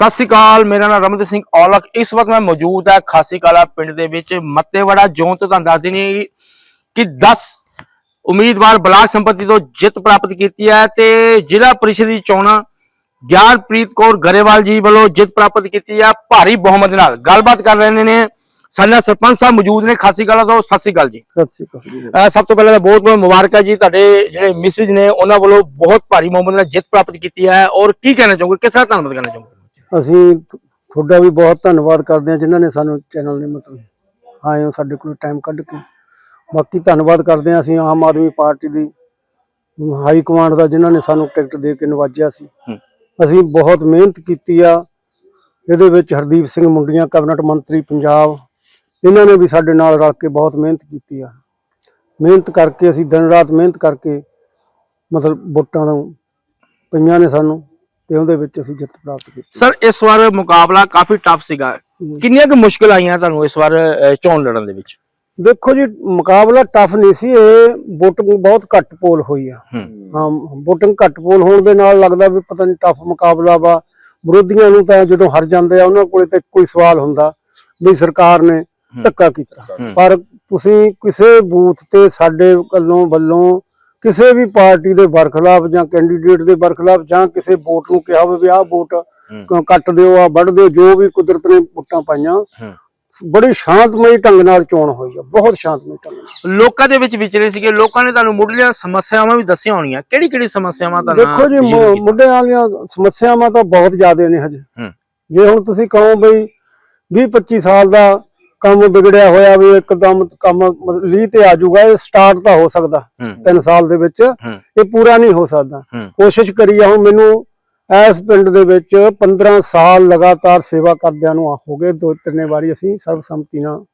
ਸਤਿ ਸ਼੍ਰੀ ਅਕਾਲ ਮੇਰਾ ਨਾਮ ਰਮਨਦੀਪ ਸਿੰਘ ਔਲਖ। ਇਸ ਵਕਤ ਮੈਂ ਮੌਜੂਦ ਹਾਂ ਖਾਸੀ ਕਾਲਾ ਪਿੰਡ ਦੇ ਵਿੱਚ ਮੱਤੇਵੜਾ ਜ਼ੋਨ ਤੋਂ ਤੁਹਾਨੂੰ ਦੱਸ ਦਿੰਦੀ ਕਿ 10 ਉਮੀਦਵਾਰ ਬਲਾਕ ਸੰਪਤੀ ਤੋਂ ਜਿੱਤ ਪ੍ਰਾਪਤ ਕੀਤੀ ਹੈ ਤੇ ਜ਼ਿਲ੍ਹਾ ਪਰਿਸ਼ਦ ਦੀ ਚੋਣਾਂ ਗਿਆਨਪ੍ਰੀਤ ਕੌਰ ਗਰੇਵਾਲ ਜੀ ਵੱਲੋਂ ਜਿੱਤ ਪ੍ਰਾਪਤ ਕੀਤੀ ਹੈ। ਭਾਰੀ ਬਹੁਮਤ ਨਾਲ ਗੱਲਬਾਤ ਕਰ ਰਹੇ ਨੇ ਸਾਡੇ ਸਰਪੰਚ ਸਾਹਿਬ ਮੌਜੂਦ ਨੇ ਖਾਸੀ ਕਾਲਾ ਤੋਂ। ਸਤਿ ਸ਼੍ਰੀ ਅਕਾਲ ਜੀ। ਸਤਿ ਸ਼੍ਰੀ ਅਕਾਲ ਸਭ ਤੋਂ ਪਹਿਲਾਂ ਤਾਂ ਬਹੁਤ ਬਹੁਤ ਮੁਬਾਰਕਾਂ ਜੀ ਤੁਹਾਡੇ ਜਿਹੜੇ ਮਿਸਿਜ ਨੇ ਉਹਨਾਂ ਵੱਲੋਂ ਬਹੁਤ ਭਾਰੀ ਬਹੁਮਤ ਨਾਲ ਜਿੱਤ ਪ੍ਰਾਪਤ ਕੀਤੀ ਹੈ। ਔਰ ਕੀ ਕਹਿਣਾ ਚਾਹੋਗੇ? ਕਿਸ ਤਰ੍ਹਾਂ ਧੰਨਵਾਦ ਕਰਨਾ ਚਾਹੋਗੇ? ਅਸੀਂ ਤੁਹਾਡਾ ਵੀ ਬਹੁਤ ਧੰਨਵਾਦ ਕਰਦੇ ਹਾਂ ਜਿਨ੍ਹਾਂ ਨੇ ਸਾਨੂੰ ਚੈਨਲ ਨੇ ਮਤਲਬ ਆਏ ਹੋ ਸਾਡੇ ਕੋਲ ਟਾਈਮ ਕੱਢ ਕੇ। ਬਾਕੀ ਧੰਨਵਾਦ ਕਰਦੇ ਹਾਂ ਅਸੀਂ ਆਮ ਆਦਮੀ ਪਾਰਟੀ ਦੀ ਹਾਈ ਕਮਾਂਡ ਦਾ ਜਿਨ੍ਹਾਂ ਨੇ ਸਾਨੂੰ ਟਿਕਟ ਦੇ ਕੇ ਨਵਾਜਿਆ ਸੀ। ਅਸੀਂ ਬਹੁਤ ਮਿਹਨਤ ਕੀਤੀ ਆ। ਇਹਦੇ ਵਿੱਚ ਹਰਦੀਪ ਸਿੰਘ ਮੁੰਡੀਆਂ ਕੈਬਨਿਟ ਮੰਤਰੀ ਪੰਜਾਬ ਇਹਨਾਂ ਨੇ ਵੀ ਸਾਡੇ ਨਾਲ ਰਲ ਕੇ ਬਹੁਤ ਮਿਹਨਤ ਕੀਤੀ ਆ। ਮਿਹਨਤ ਕਰਕੇ ਅਸੀਂ ਦਿਨ ਰਾਤ ਮਿਹਨਤ ਕਰਕੇ ਮਤਲਬ ਵੋਟਾਂ ਦਾ ਪਈਆਂ ਨੇ ਸਾਨੂੰ। ਤੇ ਉਹਦੇ ਵਿੱਚ ਅਸੀਂ ਜਿੱਤ ਪ੍ਰਾਪਤ ਕੀਤੀ। ਸਰ ਇਸ ਵਾਰ ਮੁਕਾਬਲਾ ਕਾਫੀ ਟਫ ਸੀਗਾ। ਕਿੰਨੀਆਂ ਕੁ ਮੁਸ਼ਕਲ ਆਈਆਂ ਤੁਹਾਨੂੰ ਇਸ ਵਾਰ ਚੋਣ ਲੜਨ ਦੇ ਵਿੱਚ? ਦੇਖੋ ਜੀ ਮੁਕਾਬਲਾ ਟਫ ਨਹੀਂ ਸੀ ਇਹ VOTING ਬਹੁਤ ਘੱਟ ਪੋਲ ਹੋਈ ਆ। ਹੂੰ। VOTING ਘੱਟ ਪੋਲ ਹੋਣ ਦੇ ਨਾਲ ਲੱਗਦਾ ਵੀ ਪਤਾ ਨਹੀਂ ਟਫ ਮੁਕਾਬਲਾ ਵਾ। ਵਿਰੋਧੀਆਂ ਨੂੰ ਤਾਂ ਜਦੋਂ ਹਾਰ ਜਾਂਦੇ ਆ ਉਹਨਾਂ ਕੋਲੇ ਤਾਂ ਕੋਈ ਸਵਾਲ ਹੁੰਦਾ ਵੀ ਸਰਕਾਰ ਨੇ ਧੱਕਾ ਕੀਤਾ। ਪਰ ਤੁਸੀਂ ਕਿਸੇ ਬੂਥ ਤੇ ਸਾਡੇ ਵੱਲੋਂ ਵੱਲੋਂ ਕਿਸੇ ਵੀ ਪਾਰਟੀ ਦੇ ਬਰਖਲਾਫ ਜਾਂ ਕੈਂਡੀਡੇਟ ਦੇ ਬਰਖਲਾਫ ਜਾਂ ਕਿਸੇ ਵੋਟ ਨੂੰ ਕਿਹਾ ਹੋਵੇ ਵੀ ਆਹ ਵੋਟ ਕੱਟ ਦਿਓ ਆ ਵੱਢ ਦਿਓ ਜੋ ਵੀ ਕੁਦਰਤ ਨੇ ਵੋਟਾਂ ਪਾਈਆਂ। ਬੜੀ ਸ਼ਾਂਤਮਈ ਢੰਗ ਨਾਲ ਚੋਣ ਹੋਈ ਆ ਬਹੁਤ ਸ਼ਾਂਤਮਈ ਢੰਗ ਨਾਲ ਲੋਕਾਂ ਦੇ ਵਿੱਚ ਵਿਚਰੇ ਸੀਗੇ ਲੋਕਾਂ ਨੇ ਤੁਹਾਨੂੰ ਮੁੱਢਲੀਆਂ ਸਮੱਸਿਆਵਾਂ ਵੀ ਦੱਸੀਆਂ ਹੋਣੀਆਂ ਕਿਹੜੀ ਕਿਹੜੀ ਸਮੱਸਿਆਵਾਂ ਤੁਹਾਨੂੰ ਦੇਖੋ ਜੀ ਮੁੱਢਿਆਂ ਵਾਲੀਆਂ ਸਮੱਸਿਆਵਾਂ ਤਾਂ ਬਹੁਤ ਜ਼ਿਆਦੇ ਨੇ ਹਜੇ। ਜੇ ਹੁਣ ਤੁਸੀਂ ਕਹੋ ਬਈ 20 25 ਸਾਲ ਦਾ ਕੰਮ ਵਿਗੜਿਆ ਹੋਇਆ ਵੀ ਇੱਕਦਮ ਕੰਮ ਲੀਹ ਤੇ ਆ ਜਾਊਗਾ ਇਹ ਸਟਾਰਟ ਤਾਂ ਹੋ ਸਕਦਾ ਹੂੰ। 3 ਸਾਲ ਦੇ ਵਿੱਚ। ਇਹ ਪੂਰਾ ਨਹੀਂ ਹੋ ਸਕਦਾ। ਕੋਸ਼ਿਸ਼ ਕਰੀ ਆ ਹੁਣ ਮੈਨੂੰ ਇਸ ਪਿੰਡ ਦੇ ਵਿੱਚ 15 ਸਾਲ ਲਗਾਤਾਰ ਸੇਵਾ ਕਰਦਿਆਂ ਨੂੰ ਹੋ ਗਏ। ਦੋ ਤਿੰਨੇ ਵਾਰੀ ਅਸੀਂ ਸਰਬਸੰਮਤੀ ਨਾਲ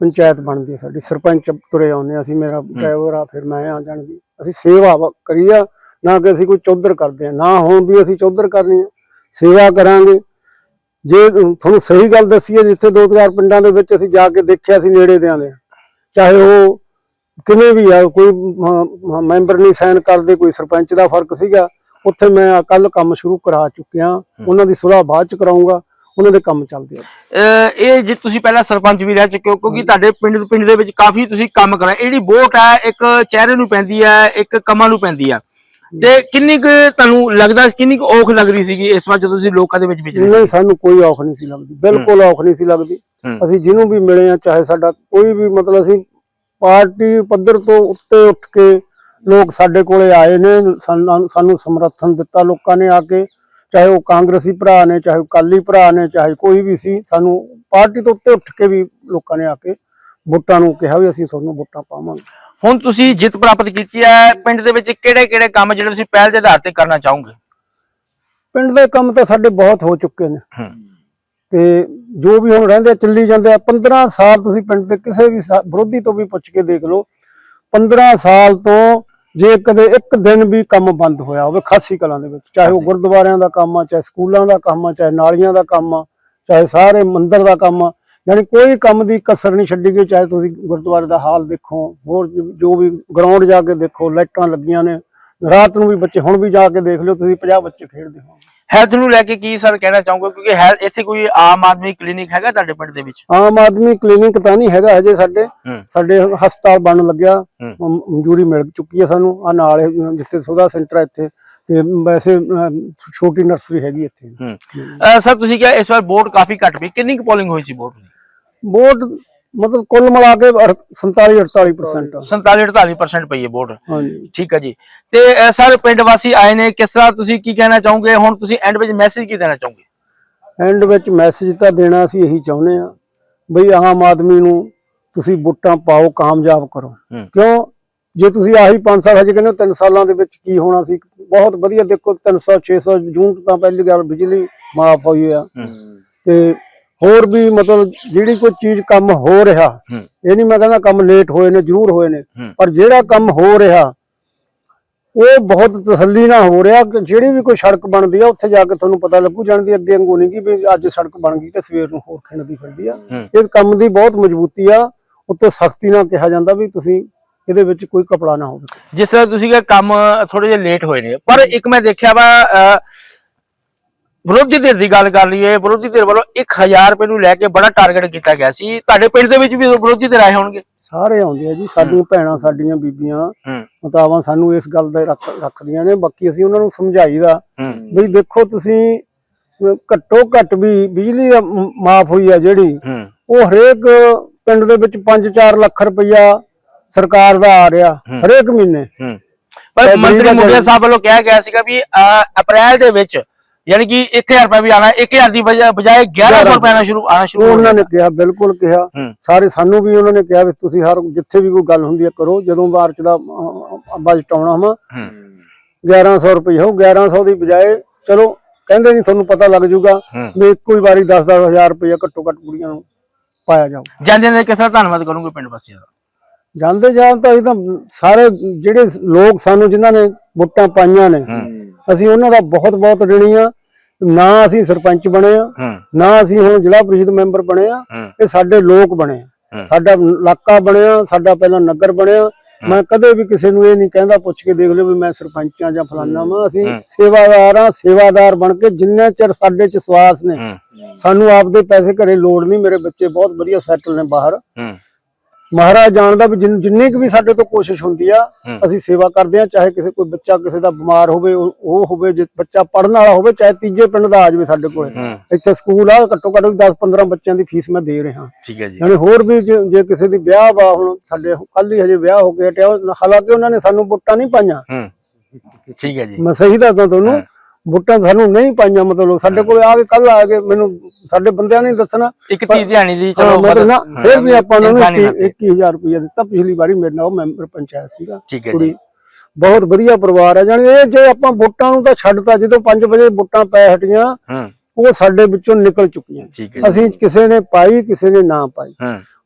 ਪੰਚਾਇਤ ਬਣਦੀ ਹੈ ਸਾਡੀ। ਸਰਪੰਚ ਤੁਰੇ ਆਉਂਦੇ ਅਸੀਂ ਮੇਰਾ ਡਰਾਈਵਰ ਆ ਫਿਰ ਮੈਂ ਆ ਜਾਣਦੀ ਅਸੀਂ ਸੇਵਾ ਕਰੀ ਆ ਨਾ ਕਿ ਅਸੀਂ ਕੋਈ ਚੌਧਰ ਕਰਦੇ ਆ। ਨਾ ਹੁਣ ਵੀ ਅਸੀਂ ਚੌਧਰ ਕਰਨੀ ਆ। ਸੇਵਾ ਕਰਾਂਗੇ। ਜੇ ਤੁਹਾਨੂੰ ਸਹੀ ਗੱਲ ਦੱਸੀਏ ਜਿੱਥੇ ਦੋ ਚਾਰ ਪਿੰਡਾਂ ਦੇ ਵਿੱਚ ਅਸੀਂ ਜਾ ਕੇ ਦੇਖਿਆ ਸੀ ਨੇੜੇ ਦਿਆਂ ਦੇ ਚਾਹੇ ਉਹ ਕਿਵੇਂ ਵੀ ਆ ਕੋਈ ਮੈਂਬਰ ਨਹੀਂ ਸਾਈਨ ਕਰਦੇ ਕੋਈ ਸਰਪੰਚ ਦਾ ਫ਼ਰਕ ਸੀਗਾ ਉੱਥੇ ਮੈਂ ਕੱਲ ਕੰਮ ਸ਼ੁਰੂ ਕਰਾ ਚੁੱਕਿਆ ਉਹਨਾਂ ਦੀ ਸੁਲਾਹ ਬਾਅਦ ਚ ਕਰਾਉਂਗਾ ਉਹਨਾਂ ਦੇ ਕੰਮ ਚੱਲਦੇ ਆ। ਇਹ ਜੇ ਤੁਸੀਂ ਪਹਿਲਾਂ ਸਰਪੰਚ ਵੀ ਰਹਿ ਚੁੱਕੇ ਹੋ ਕਿਉਂਕਿ ਤੁਹਾਡੇ ਪਿੰਡ ਪਿੰਡ ਦੇ ਵਿੱਚ ਕਾਫੀ ਤੁਸੀਂ ਕੰਮ ਕਰਾਂ ਇਹ ਜਿਹੜੀ ਵੋਟ ਹੈ ਇੱਕ ਚਿਹਰੇ ਨੂੰ ਪੈਂਦੀ ਹੈ ਇੱਕ ਕੰਮਾਂ ਨੂੰ ਪੈਂਦੀ ਹੈ ਤੇ ਕਿੰਨੀ ਕੁ ਤੁਹਾਨੂੰ ਲੱਗਦਾ ਕਿੰਨੀ ਕੁ ਔਖ ਲੱਗ ਰਹੀ ਸੀਗੀ ਇਸ ਵਾਰ ਜਦੋਂ ਤੁਸੀਂ ਲੋਕਾਂ ਦੇ ਵਿੱਚ ਵਿਚਰੇ ਨਹੀਂ ਸਾਨੂੰ ਕੋਈ ਔਖ ਨਹੀਂ ਸੀ ਲੱਗਦੀ। ਬਿਲਕੁਲ ਔਖ ਨਹੀਂ ਸੀ ਲੱਗਦੀ। ਅਸੀਂ ਜਿਹਨੂੰ ਵੀ ਮਿਲੇ ਆ ਚਾਹੇ ਸਾਡਾ ਕੋਈ ਵੀ ਮਤਲਬ ਅਸੀਂ ਪਾਰਟੀ ਪੱਧਰ ਤੋਂ ਉੱਤੇ ਉੱਠ ਕੇ ਲੋਕ ਸਾਡੇ ਕੋਲੇ ਆਏ ਨੇ ਸਾਨੂੰ ਸਾਨੂੰ ਸਮਰਥਨ ਦਿੱਤਾ ਲੋਕਾਂ ਨੇ ਆ ਕੇ ਚਾਹੇ ਉਹ ਕਾਂਗਰਸੀ ਭਰਾ ਨੇ ਚਾਹੇ ਉਹ ਕਾਲੀ ਭਰਾ ਨੇ ਚਾਹੇ ਕੋਈ ਵੀ ਸੀ ਸਾਨੂੰ ਪਾਰਟੀ ਤੋਂ ਉੱਤੇ ਉੱਠ ਕੇ ਵੀ ਲੋਕਾਂ ਨੇ ਆ ਕੇ ਵੋਟਾਂ ਨੂੰ ਕਿਹਾ ਵੀ ਅਸੀਂ ਤੁਹਾਨੂੰ ਵੋਟਾਂ ਪਾਵਾਂਗੇ। ਹੁਣ ਤੁਸੀਂ ਜਿੱਤ ਪ੍ਰਾਪਤ ਕੀਤੀ ਹੈ ਪਿੰਡ ਦੇ ਵਿੱਚ ਕਿਹੜੇ ਕਿਹੜੇ ਕੰਮ ਜਿਹੜੇ ਤੁਸੀਂ ਪਹਿਲ ਦੇ ਆਧਾਰ ਤੇ ਕਰਨਾ ਚਾਹੋਗੇ? ਪਿੰਡ ਦੇ ਕੰਮ ਤਾਂ ਸਾਡੇ ਬਹੁਤ ਹੋ ਚੁੱਕੇ ਨੇ। ਤੇ ਜੋ ਵੀ ਹੁਣ ਰਹਿੰਦੇ ਚੱਲੀ ਜਾਂਦੇ ਆ 15 ਸਾਲ ਤੁਸੀਂ ਪਿੰਡ ਦੇ ਕਿਸੇ ਵੀ ਵਿਰੋਧੀ ਤੋਂ ਵੀ ਪੁੱਛ ਕੇ ਦੇਖ ਲਓ 15 ਸਾਲ ਤੋਂ ਜੇ ਕਦੇ ਇੱਕ ਦਿਨ ਵੀ ਕੰਮ ਬੰਦ ਹੋਇਆ ਹੋਵੇ ਖਾਸੀ ਕਲਾਂ ਦੇ ਵਿੱਚ ਚਾਹੇ ਉਹ। ਗੁਰਦੁਆਰਿਆਂ ਦਾ ਕੰਮ ਆ ਚਾਹੇ ਸਕੂਲਾਂ ਦਾ ਕੰਮ ਆ ਚਾਹੇ ਨਾਲੀਆਂ ਦਾ ਕੰਮ ਆ ਚਾਹੇ ਸਾਰੇ ਮੰਦਿਰ ਦਾ ਕੰਮ ਆ ਯਾਨੀ ਕੋਈ ਕੰਮ ਦੀ ਕਸਰ ਨਹੀਂ ਛੱਡੀ ਗਈ ਚਾਹੇ ਤੁਸੀਂ ਗੁਰਦੁਆਰੇ ਦਾ ਹਾਲ ਦੇਖੋ ਹੋਰ ਜੋ- ਵੀ ਗਰਾਊਂਡ ਜਾ ਕੇ ਦੇਖੋ ਲਾਈਟਾਂ ਲੱਗੀਆਂ ਨੇ ਰਾਤ ਨੂੰ ਵੀ ਬੱਚੇ ਹੁਣ ਵੀ ਜਾ ਕੇ ਦੇਖ ਲਿਓ ਤੁਸੀਂ 50 ਬੱਚੇ ਖੇਡਦੇ ਹੋ। ਹੈਲਥ ਨੂੰ ਲੈ ਕੇ ਕੀ ਸਰ ਕਹਿਣਾ ਚਾਹੋਗੇ? ਕਿਉਂਕਿ ਹੈਲਥ ਇੱਥੇ ਕੋਈ ਆਮ ਆਦਮੀ ਕਲੀਨਿਕ ਹੈਗਾ ਤੁਹਾਡੇ ਪਿੰਡ ਦੇ ਵਿੱਚ? ਆਮ ਆਦਮੀ ਕਲੀਨਿਕ ਤਾਂ ਨਹੀਂ ਹੈਗਾ ਹਜੇ ਸਾਡੇ। ਸਾਡੇ ਹਸਪਤਾਲ ਬਣਨ ਲੱਗਿਆ। ਮਨਜ਼ੂਰੀ ਮਿਲ ਚੁੱਕੀ ਹੈ ਸਾਨੂੰ। ਆ ਨਾਲ ਜਿੱਥੇ ਸੁਧਾ ਸੈਂਟਰ ਹੈ ਇੱਥੇ ਤੇ ਵੈਸੇ ਛੋਟੀ ਨਰਸਰੀ ਹੈਗੀ ਇੱਥੇ। ਸਰ ਤੁਸੀਂ ਕਿਹਾ ਇਸ ਵਾਰ ਵੋਟ ਕਾਫੀ ਘੱਟ ਪਈ ਕਿੰਨੀ ਕੁ ਪੋਲਿੰਗ ਹੋਈ ਸੀ ਵੋਟ ਦੀ? ਵੋਟ ਮਤਲਬ ਕੁੱਲ ਮਿਲਾ ਕੇ 47 48% 47 48% ਪਈ ਹੈ ਵੋਟ। ਹਾਂਜੀ। ਠੀਕ ਹੈ ਜੀ। ਤੇ ਸਰ ਪਿੰਡ ਵਾਸੀ ਆਏ ਨੇ ਕਿਸ ਤਰ੍ਹਾਂ ਤੁਸੀਂ ਕੀ ਕਹਿਣਾ ਚਾਹੋਗੇ? ਹੁਣ ਤੁਸੀਂ ਐਂਡ ਵਿੱਚ ਮੈਸੇਜ ਕੀ ਦੇਣਾ ਚਾਹੋਗੇ? ਐਂਡ ਵਿੱਚ ਮੈਸੇਜ ਤਾਂ ਦੇਣਾ ਅਸੀਂ ਇਹੀ ਚਾਹੁੰਦੇ ਆ ਬਈ ਆਮ ਆਦਮੀ ਨੂੰ ਤੁਸੀਂ ਵੋਟਾਂ ਪਾਓ ਕਾਮਯਾਬ ਕਰੋ। ਹੂੰ। ਕਿਉਂ? ਜੇ ਤੁਸੀਂ ਆਹੀ 5 ਸਾਲ ਹਜੇ ਕਹਿੰਦੇ 3 ਸਾਲਾਂ ਦੇ ਵਿੱਚ ਕੀ ਹੋਣਾ ਸੀ? ਬਹੁਤ ਵਧੀਆ ਦੇਖੋ 300 600 ਜੂਨ ਤਾਂ ਪਹਿਲੀ ਗੱਲ ਬਿਜਲੀ ਮਾਫ ਹੋਈ ਆ। ਤੇ ਹੋਰ ਵੀ ਮਤਲਬ ਜਿਹੜੀ ਕੋਈ ਚੀਜ਼ ਕੰਮ ਹੋ ਰਿਹਾ। ਇਹ ਨਹੀਂ ਮੈਂ ਕਹਿੰਦਾ ਕੰਮ ਲੇਟ ਹੋਏ ਨੇ ਜ਼ਰੂਰ ਹੋਏ ਨੇ। ਪਰ ਜਿਹੜਾ ਕੰਮ ਹੋ ਰਿਹਾ ਉਹ ਬਹੁਤ ਤਸੱਲੀ ਨਾਲ ਹੋ ਰਿਹਾ ਕਿ ਜਿਹੜੀ ਵੀ ਕੋਈ ਸੜਕ ਬਣਦੀ ਆ ਉੱਥੇ ਜਾ ਕੇ ਤੁਹਾਨੂੰ ਪਤਾ ਲੱਗੂ ਜਾਣਦੀ ਅੱਗੇ ਵਾਂਗੂ ਨਹੀਂ ਕਿ ਵੀ ਅੱਜ ਸੜਕ ਬਣ ਗਈ ਤੇ ਸਵੇਰ ਨੂੰ ਹੋਰ ਖਿੰਡਦੀ ਫਿਰਦੀ ਆ ਹੂੰ। ਇਸ ਕੰਮ ਦੀ ਬਹੁਤ ਮਜ਼ਬੂਤੀ ਆ ਉੱਤੇ ਸਖਤੀ ਨਾਲ ਕਿਹਾ ਜਾਂਦਾ ਵੀ ਤੁਸੀਂ ਇਹਦੇ ਵਿੱਚ ਕੋਈ ਕਪੜਾ ਨਾ ਹੋਵੇ ਜਿਸ ਤਰ੍ਹਾਂ ਤੁਸੀਂ ਕਿਹਾ ਕੰਮ ਥੋੜੇ ਜਿਹਾ ਲੇਟ ਹੋਏ ਨੇ ਪਰ ਇੱਕ ਮੈਂ ਦੇਖਿਆ ਵਾ ਵਿਰੋਧੀ ਧਿਰ ਦੀ ਗੱਲ ਕਰ ਲਈਏ ਵਿਰੋਧੀ ਧਿਰ ਵੱਲੋਂ 1000 ਰੁਪਏ ਨੂੰ ਲੈ ਕੇ ਬੜਾ ਟਾਰਗੇਟ ਕੀਤਾ ਗਿਆ ਸੀ। ਤੁਹਾਡੇ ਪਿੰਡ ਦੇ ਵਿੱਚ ਵੀ ਵਿਰੋਧੀ ਧਿਰ ਆਏ ਹੋਣਗੇ? ਸਾਰੇ ਆਉਂਦੇ ਆ ਜੀ ਸਾਡੀਆਂ ਭੈਣਾਂ ਸਾਡੀਆਂ ਬੀਬੀਆਂ ਮਤਾਵਾਂ ਸਾਨੂੰ ਇਸ ਗੱਲ ਦਾ ਰੱਖ ਰੱਖਦੀਆਂ ਨੇ ਬਾਕੀ ਅਸੀਂ ਉਹਨਾਂ ਨੂੰ ਸਮਝਾਈਦਾ। ਵੀ ਦੇਖੋ ਤੁਸੀਂ ਘੱਟੋ ਘੱਟ ਵੀ ਬਿਜਲੀ ਦਾ ਮਾਫ ਹੋਈ ਆ ਜਿਹੜੀ ਉਹ ਹਰੇਕ ਪਿੰਡ ਦੇ ਵਿੱਚ 5-4 ਲੱਖ ਰੁਪਈਆ ਸਰਕਾਰ ਦਾ ਆ ਰਿਹਾ। ਹਰੇਕ ਮਹੀਨੇ। ਪਰ ਮੰਤਰੀ ਮੁਖੀਆ ਸਾਹਿਬ ਵੱਲੋਂ ਕਿਹਾ ਗਿਆ ਸੀਗਾ ਵੀ ਅਪ੍ਰੈਲ ਦੇ ਵਿੱਚ ਯਾਨੀ ਕਿ 1000 ਰੁਪਏ ਵੀ ਆਣਾ 1000 ਦੀ ਬਜਾ- ਬਜਾਏ 1100 ਰੁਪਏ ਆਣਾ ਸ਼ੁਰੂ ਆਣਾ ਸ਼ੁਰੂ ਉਹਨਾਂ ਨੇ ਕਿਹਾ ਬਿਲਕੁਲ ਕਿਹਾ। ਸਾਰੇ ਸਾਨੂੰ ਵੀ ਉਹਨਾਂ ਨੇ ਕਿਹਾ ਵੀ ਤੁਸੀਂ ਹਰ ਜਿੱਥੇ ਵੀ ਕੋਈ ਗੱਲ ਹੁੰਦੀ ਹੈ ਕਰੋ ਜਦੋਂ ਮਾਰਚ ਦਾ ਬਜਟ ਆਉਣਾ ਵਾ। ਹੂੰ। 1100 ਰੁਪਏ ਹੋ 1100 ਦੀ ਬਜਾਏ ਚਲੋ ਕਹਿੰਦੇ ਨਹੀਂ ਤੁਹਾਨੂੰ ਪਤਾ ਲੱਗ ਜਾਊਗਾ ਹੂੰ। ਵੀ ਇੱਕੋ ਹੀ ਵਾਰੀ 10-10 ਹਜ਼ਾਰ ਰੁਪਏ ਘੱਟੋ ਘੱਟ ਕੁੜੀਆਂ ਨੂੰ ਪਾਇਆ ਜਾਊ। ਜਾਂਦੇ ਨੇ ਕਿਸ ਧੰਨਵਾਦ ਕਰੂੰਗੇ ਪਿੰਡ ਵਾਸੀਆਂ ਦਾ? ਜਾਂਦੇ ਜਾਣ ਤਾਂ ਇਹ ਤਾਂ ਸਾਰੇ ਜਿਹੜੇ ਲੋਕ ਸਾਨੂੰ ਜਿਨ੍ਹਾਂ ਨੇ ਵੋਟਾਂ ਪਾਈਆਂ ਨੇ ਅਸੀਂ ਉਹਨਾਂ ਦਾ ਬਹੁਤ ਬਹੁਤ ਰਿਣੀ ਆ ਨਾ ਅਸੀਂ ਸਰਪੰਚ ਬਣੇ ਆ ਨਾ ਅਸੀਂ ਹੁਣ ਜ਼ਿਲ੍ਹਾ ਪ੍ਰੀਸ਼ਦ ਮੈਂਬਰ ਬਣੇ ਆ ਇਹ ਸਾਡੇ ਲੋਕ ਬਣੇ ਆ। ਸਾਡਾ ਇਲਾਕਾ ਬਣਿਆ ਸਾਡਾ ਪਹਿਲਾਂ ਨਗਰ ਬਣਿਆ। ਮੈਂ ਕਦੇ ਵੀ ਕਿਸੇ ਨੂੰ ਇਹ ਨਹੀਂ ਕਹਿੰਦਾ ਪੁੱਛ ਕੇ ਦੇਖ ਲਿਓ ਵੀ ਮੈਂ ਸਰਪੰਚ ਆ ਜਾਂ ਫਲਾਨਾ ਵਾਂ। ਅਸੀਂ। ਸੇਵਾਦਾਰ ਆ ਸੇਵਾਦਾਰ ਬਣ ਕੇ ਜਿੰਨਾ ਚਿਰ ਸਾਡੇ ਚ ਸਵਾਸ ਨੇ ਸਾਨੂੰ ਆਪਦੇ ਪੈਸੇ ਘਰੇ ਲੋੜ ਨਹੀਂ। ਮੇਰੇ ਬੱਚੇ ਬਹੁਤ ਵਧੀਆ ਸੈਟਲ ਨੇ ਬਾਹਰ। ਮਹਾਰਾਜ ਜਾਣਦਾ ਵੀ ਜਿੰਨ- ਜਿੰਨੀ ਕੁ ਵੀ ਸਾਡੇ ਤੋਂ ਕੋਸ਼ਿਸ਼ ਹੁੰਦੀ ਆ ਹੂੰ। ਅਸੀਂ ਸੇਵਾ ਕਰਦੇ ਆ ਚਾਹੇ ਕਿਸੇ ਕੋਈ ਬੱਚਾ ਕਿਸੇ ਦਾ ਬਿਮਾਰ ਹੋਵੇ ਉਹ ਉਹ ਹੋਵੇ ਜੇ ਬੱਚਾ ਪੜਨ ਵਾਲਾ ਹੋਵੇ ਚਾਹੇ ਤੀਜੇ ਪਿੰਡ ਦਾ ਆ ਜਾਵੇ ਸਾਡੇ ਕੋਲ। ਹੂੰ। ਇੱਥੇ ਸਕੂਲ ਆ ਘੱਟੋ ਘੱਟ 10-15 ਬੱਚਿਆਂ ਦੀ ਫੀਸ ਮੈਂ ਦੇ ਰਿਹਾ। ਠੀਕ ਹੈ ਜੀ। ਯਾਨੀ ਹੋਰ ਵੀ ਜੇ ਜੇ ਕਿਸੇ ਦੀ ਵਿਆਹ ਵਾ ਹੁਣ ਸਾਡੇ ਕੱਲ ਹੀ ਹਜੇ ਵਿਆਹ ਹੋ ਕੇ ਹਟਿਆ ਉਹ- ਹਾਲਾਂਕਿ ਉਹਨਾਂ ਨੇ ਸਾਨੂੰ ਵੋਟਾਂ ਨਹੀਂ ਪਾਈਆਂ। ਹੂੰ। ਠੀਕ ਹੈ ਜੀ। ਮੈਂ ਸਹੀ ਦੱਸਦਾ ਤੁਹਾਨੂੰ ਵੋਟਾਂ ਸਾਨੂੰ ਨਹੀਂ ਪਾਈਆਂ ਮਤਲਬ ਸਾਡੇ ਕੋਲ ਆ ਕੇ ਕੱਲ ਆ ਕੇ ਮੈਨੂੰ ਸਾਡੇ ਬੰਦਿਆਂ ਨੇ ਦੱਸਣਾ। ਇੱਕ ਤੀਹ ਦਿਹਾੜੀ ਦੀ ਚਲੋ ਮਤਲਬ ਫਿਰ ਵੀ ਆਪਾਂ ਨੂੰ ਇਨਸਾਨੀ ਨਾਤੇ। 21000 ਰੁਪਏ ਦਿੱਤਾ ਪਿਛਲੀ ਵਾਰੀ ਮੇਰੇ ਨਾਲ ਉਹ ਮੈਂਬਰ ਪੰਚਾਇਤ ਸੀਗਾ ਠੀਕ ਹੈ ਕੁੜੀ। ਜੀ। ਬਹੁਤ ਵਧੀਆ ਪਰਿਵਾਰ ਹੈ ਜਾਣੀ ਇਹ ਜੇ ਆਪਾਂ ਵੋਟਾਂ ਨੂੰ ਤਾਂ ਛੱਡਤਾ ਜਦੋਂ 5 ਵਜੇ ਵੋਟਾਂ ਪੈ ਹਟੀਆਂ ਉਹ ਸਾਡੇ ਵਿੱਚੋਂ ਨਿਕਲ ਚੁੱਕੀਆਂ। ਅਸੀਂ ਕਿਸੇ ਨੇ ਪਾਈ ਕਿਸੇ ਨੇ ਨਾ ਪਾਈ।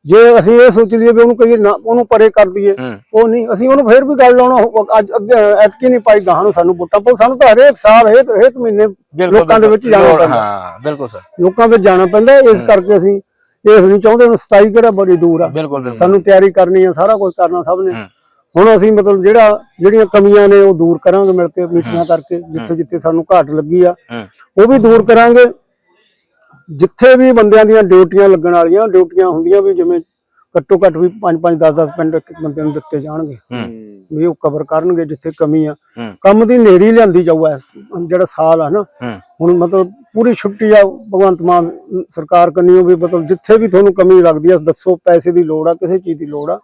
ਜੇ ਅਸੀਂ ਇਹ ਸੋਚ ਲਈਏ ਵੀ ਉਹਨੂੰ ਕਹੀਏ ਨਾ ਉਹਨੂੰ ਪਰੇ ਕਰ ਦਈਏ ਹੂੰ। ਉਹ ਨਹੀਂ ਅਸੀਂ ਉਹਨੂੰ ਫੇਰ ਵੀ ਗੱਲ ਲਾਉਣਾ ਹੋ- ਅੱਜ ਅੱਗੇ ਐਤਕੀ ਨਹੀਂ ਪਾਈ ਗਾਹਾਂ ਨੂੰ ਸਾਨੂੰ ਵੋਟਾਂ ਪਾਓ ਸਾਨੂੰ ਤਾਂ ਹਰੇਕ ਸਾਲ ਹਰੇਕ ਹਰੇਕ ਮਹੀਨੇ ਲੋਕਾਂ ਦੇ ਵਿੱਚ ਜਾਣਾ ਪੈਂਦਾ। ਹਾਂ ਬਿਲਕੁਲ ਸਰ। ਲੋਕਾਂ ਵਿੱਚ ਜਾਣਾ ਪੈਂਦਾ ਇਸ ਕਰਕੇ ਅਸੀਂ ਇਸ ਨਹੀਂ ਚਾਹੁੰਦੇ ਹੁਣ 27 ਕਿਹੜਾ ਬੜੀ ਦੂਰ ਆ। ਸਾਨੂੰ ਤਿਆਰੀ ਕਰਨੀ ਆ ਸਾਰਾ ਕੁਝ ਕਰਨਾ ਸਭ ਨੇ। ਹੂੰ। ਹੁਣ ਅਸੀਂ ਮਤਲਬ ਜਿਹੜਾ ਜਿਹੜੀਆਂ ਕਮੀਆਂ ਨੇ ਉਹ ਦੂਰ ਕਰਾਂਗੇ ਮਿਲ ਕੇ ਮੀਟਿੰਗਾਂ ਕਰਕੇ ਜਿੱਥੇ ਜਿੱਥੇ ਸਾਨੂੰ ਘਾਟ ਲੱਗੀ ਆ ਹੂੰ। ਉਹ ਵੀ ਦੂਰ ਕਰਾਂਗੇ। ਜਿੱਥੇ ਵੀ ਬੰਦਿਆਂ ਦੀਆਂ ਡਿਊਟੀਆਂ ਲੱਗਣ ਵਾਲੀਆਂ ਡਿਊਟੀਆਂ ਹੁੰਦੀਆਂ ਵੀ ਜਿਵੇਂ ਘੱਟੋ ਘੱਟ ਵੀ 5 5 10 10 ਪਿੰਡ ਇੱਕ ਬੰਦੇ ਨੂੰ ਦਿੱਤੇ ਜਾਣਗੇ। ਵੀ ਉਹ ਕਵਰ ਕਰਨਗੇ ਜਿੱਥੇ ਕਮੀ ਆ। ਕੰਮ ਦੀ ਨੇਰੀ ਲਿਆਂਦੀ ਜਾਊ ਇਸ ਜਿਹੜਾ ਸਾਲ ਆ ਨਾ। ਹੁਣ ਮਤਲਬ ਪੂਰੀ ਛੁੱਟੀ ਆ ਭਗਵੰਤ ਮਾਨ ਸਰਕਾਰ ਕੰਨੀਓ ਵੀ ਮਤਲਬ ਜਿੱਥੇ ਵੀ ਤੁਹਾਨੂੰ ਕਮੀ ਲੱਗਦੀ ਆ ਦੱਸੋ ਪੈਸੇ ਦੀ ਲੋੜ ਆ ਕਿਸੇ ਚੀਜ਼ ਦੀ ਲੋੜ ਆ।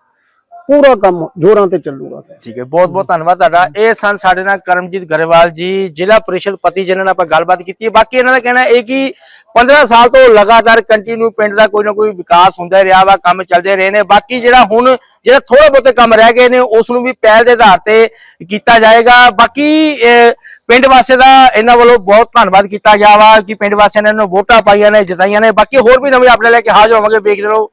ਪੂਰਾ ਕੰਮ ਜੋਰਾਂ ਤੇ ਚੱਲੂਗਾ ਠੀਕ ਹੈ, ਬਹੁਤ ਬਹੁਤ ਧੰਨਵਾਦ ਤੁਹਾਡਾ। ਇਹ ਸਨ ਸਾਡੇ ਨਾਲ ਕਰਮਜੀਤ ਗਰੇਵਾਲ ਜੀ, ਜ਼ਿਲ੍ਹਾ ਪ੍ਰੀਸ਼ਦ ਪਤੀ ਜਿਹਨਾਂ ਨਾਲ ਆਪਾਂ ਗੱਲਬਾਤ ਕੀਤੀ ਹੈ। ਬਾਕੀ ਇਹਨਾਂ ਦਾ ਕਹਿਣਾ ਇਹ ਕਿ 15 ਸਾਲ ਤੋਂ ਲਗਾਤਾਰ ਕੰਟੀਨਿਊ ਪਿੰਡ ਦਾ ਕੋਈ ਨਾ ਕੋਈ ਵਿਕਾਸ ਹੁੰਦਾ ਰਿਹਾ ਵਾ, ਕੰਮ ਚੱਲਦੇ ਰਹੇ ਨੇ। ਬਾਕੀ ਜਿਹੜਾ ਹੁਣ, ਜਿਹੜਾ ਥੋੜੇ ਬਹੁਤੇ ਕੰਮ ਰਹਿ ਗਏ ਨੇ, ਉਸ ਨੂੰ ਵੀ ਪਹਿਲ ਦੇ ਆਧਾਰ ਤੇ ਕੀਤਾ ਜਾਏਗਾ। ਬਾਕੀ ਪਿੰਡ ਵਾਸੀਆਂ ਦਾ ਇਹਨਾਂ ਵੱਲੋਂ ਬਹੁਤ ਧੰਨਵਾਦ ਕੀਤਾ ਗਿਆ ਵਾ ਕਿ ਪਿੰਡ ਵਾਸੀਆਂ ਨੇ ਇਹਨਾਂ ਨੂੰ ਵੋਟਾਂ ਪਾਈਆਂ ਨੇ, ਜਿਤਾਈਆਂ ਨੇ। ਬਾਕੀ ਹੋਰ ਵੀ ਨਵੇਂ ਆਪਣੇ ਲੈ ਕੇ ਹਾਜ਼ਰ ਹੋਵਾਂਗੇ, ਵੇਖਦੇ ਰਹੋ।